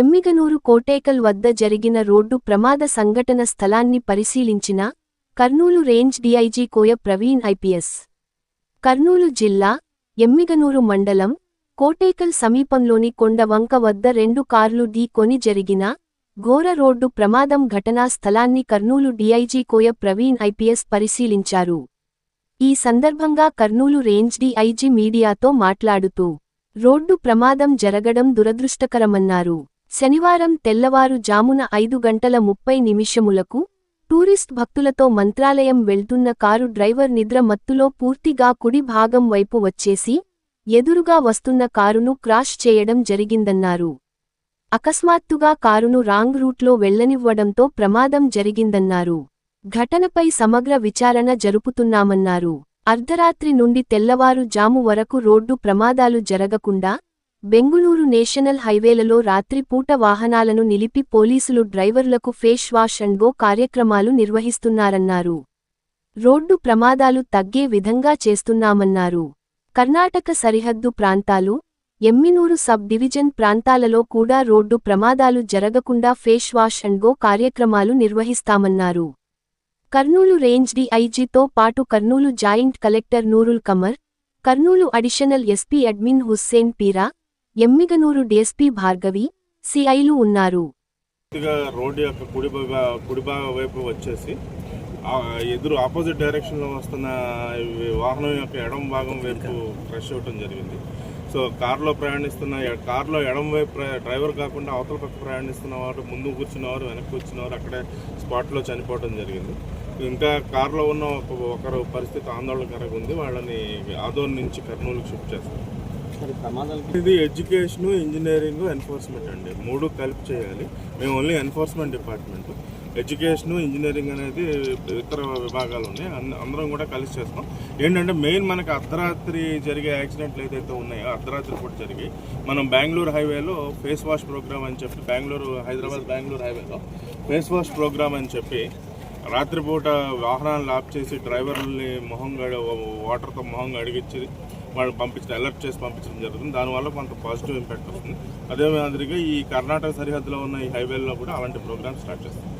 ఎమ్మిగనూరు కోటేకల్ వద్ద జరిగిన రోడ్డు ప్రమాద సంఘటన స్థలాన్ని పరిశీలించిన Kurnool range DIG Koya Praveen IPS. Kurnool జిల్లా ఎమ్మిగనూరు మండలం కోటేకల్ సమీపంలోని కొండవంక వద్ద రెండు కార్లు ఢీకొని జరిగిన ఘోర రోడ్డు ప్రమాదం ఘటనా స్థలాన్ని కర్నూలు డీఐజీ కోయ ప్రవీణ్ ఐపీఎస్ పరిశీలించారు. ఈ సందర్భంగా కర్నూలు రేంజ్ డీఐజీ మీడియాతో మాట్లాడుతూ రోడ్డు ప్రమాదం జరగడం దురదృష్టకరమన్నారు. శనివారం తెల్లవారు జామున ఐదు గంటల ముప్పై నిమిషములకు టూరిస్ట్ భక్తులతో మంత్రాలయం వెళ్తున్న కారు డ్రైవర్ నిద్ర మత్తులో పూర్తిగా కుడి భాగం వైపు వచ్చేసి ఎదురుగా వస్తున్న కారును క్రాష్ చేయడం జరిగిందన్నారు. అకస్మాత్తుగా కారును రాంగ్ రూట్లో వెళ్ళనివ్వడంతో ప్రమాదం జరిగిందన్నారు. ఘటనపై సమగ్ర విచారణ జరుపుతున్నామన్నారు. అర్ధరాత్రి నుండి తెల్లవారు జాము వరకు రోడ్డు ప్రమాదాలు జరగకుండా బెంగుళూరు నేషనల్ హైవేలలో రాత్రిపూట వాహనాలను నిలిపి పోలీసులు డ్రైవర్లకు ఫేష్ వాష్ అండ్ గో కార్యక్రమాలు నిర్వహిస్తున్నారన్నారు. రోడ్డు ప్రమాదాలు తగ్గే విధంగా చేస్తున్నామన్నారు. కర్ణాటక సరిహద్దు ప్రాంతాలు ఎమ్మినూరు సబ్ డివిజన్ ప్రాంతాలలో కూడా రోడ్డు ప్రమాదాలు జరగకుండా ఫేస్ వాష్ అండ్ గో కార్యక్రమాలు నిర్వహిస్తామన్నారు. కర్నూలు రేంజ్ డిఐజీతో పాటు Kurnool joint collector Noorul Qamar Kurnool additional SP admin Hussain Peera Yemmiganur DSP Bhargavi సిఐలు ఉన్నారు. రోడ్డు యొక్క కుడి కుడి వైపు వచ్చేసి ఎదురు ఆపోజిట్ డైరెక్షన్లో వస్తున్న వాహనం యొక్క ఎడమ భాగం వైపు క్రష్ అవ్వటం జరిగింది. సో కారులో ప్రయాణిస్తున్న కారులో ఎడమ వైపు డ్రైవర్ కాకుండా అవతల పక్క ప్రయాణిస్తున్న వారు ముందు కూర్చున్నవారు వెనక్కి కూర్చున్నవారు అక్కడే స్పాట్లో చనిపోవడం జరిగింది. ఇంకా కారులో ఉన్న ఒక ఒకరు పరిస్థితి ఆందోళనకరంగా ఉంది. వాళ్ళని ఆదోన్ నుంచి కర్నూలుకి షిఫ్ట్ చేస్తారు. ఇది ఎడ్యుకేషన్ ఇంజనీరింగ్ ఎన్ఫోర్స్మెంట్ అండి. మూడు కలిపి చేయాలి. మేము only enforcement department. Education engineering అనేది ఇతర విభాగాలు ఉన్నాయి. అందరం కూడా కలిసి చేస్తాం ఏంటంటే మెయిన్ మనకి అర్ధరాత్రి జరిగే యాక్సిడెంట్లు ఏదైతే ఉన్నాయో అర్ధరాత్రి పూట జరిగి మనం బెంగళూరు హైవేలో ఫేస్ వాష్ ప్రోగ్రామ్ అని చెప్పి బెంగళూరు హైదరాబాద్ బెంగళూరు హైవేలో ఫేస్ వాష్ ప్రోగ్రామ్ అని చెప్పి రాత్రిపూట వాహనాలను ఆప్ చేసి డ్రైవర్లని మొహం గడి వాటర్తో మొహం అడిగించి వాళ్ళు పంపించడం అలర్ట్ చేసి పంపించడం జరుగుతుంది. దానివల్ల కొంత పాజిటివ్ ఇంపాక్ట్ వస్తుంది. అదే మాదిరిగా ఈ కర్ణాటక సరిహద్దులో ఉన్న ఈ హైవేల్లో కూడా అలాంటి ప్రోగ్రామ్స్ స్టార్ట్ చేస్తాం